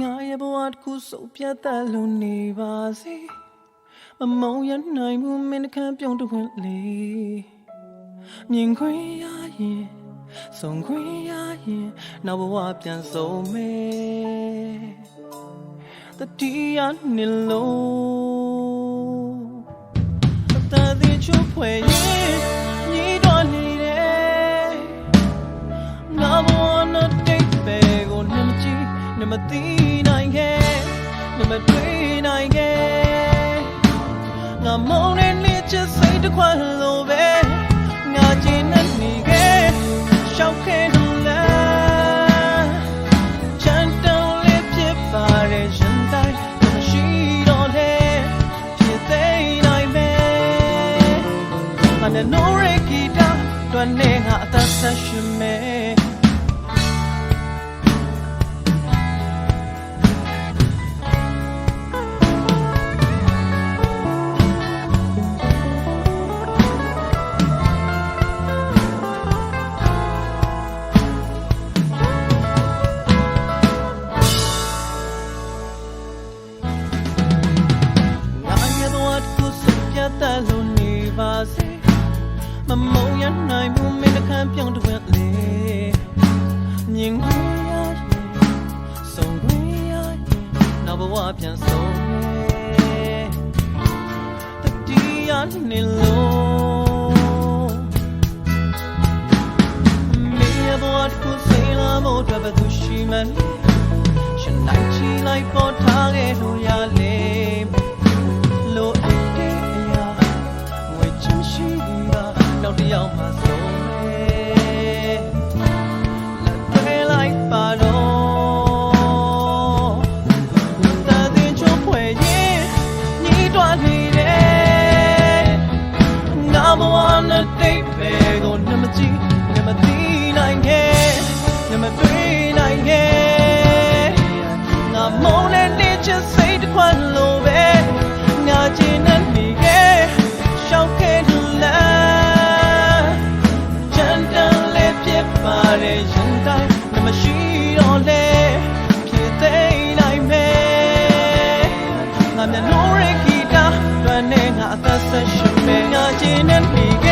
ငါရဲ့ဘဝတစ်ခုစုပ်ပြတ်သက်လို့နေပါစေမမုံရနိုင်မှုမင်းတစ်ခမ်းပြုံးတခွင့်လေမြင်ခွင့်ရရင်ဆုံးခွင့်ရရင်နောက်ဘဝပြန်ဆုံးမယ်တတိယနေလို့တသည်ချူဖွ မုန်းတဲ့နေ့ချစ်စိတ်တစ်ခွက်လိုပဲငါကျင်းနေနေခဲ့ရှောက်ခဲ့လို့လားချမ်းတောင်းလေးဖြစ်ပါရဲ့ရှင်တိုင်းမရှိတော့လေဖြစ်သေးနိုင်မယ်ငါနဲ့ no rekita တွန်းနေငါအသက်ဆက်ရှင်မဲငါ ပါစေမမုံရနိုင်မှုမင်းတစ်ခမ်းပြောင်းတစ်ဝက်လေမြင်ခွင့်ရရင်ဆုံးခွင့်ရရင်နောက်ဘဝပြန်ဆုံးမယ်တတိယနေလို့မင်းရဲ့ဘဝတစ်ခုစိတ်လာမို့အတွက်ဘယ်သူရှိမှန်းလဲရှင်နိုင်ချီလိုက်ပေါ်ထားခဲ့လို့ရလေ နောက်တစ် မမရှိတော့လေဖြစ်သေးနိုင်မယ်ငါမျက်နှာရဂီတာတွန်းနေငါအသက်ဆက်ရှင်ပဲငါကျင်းနေနေခဲ့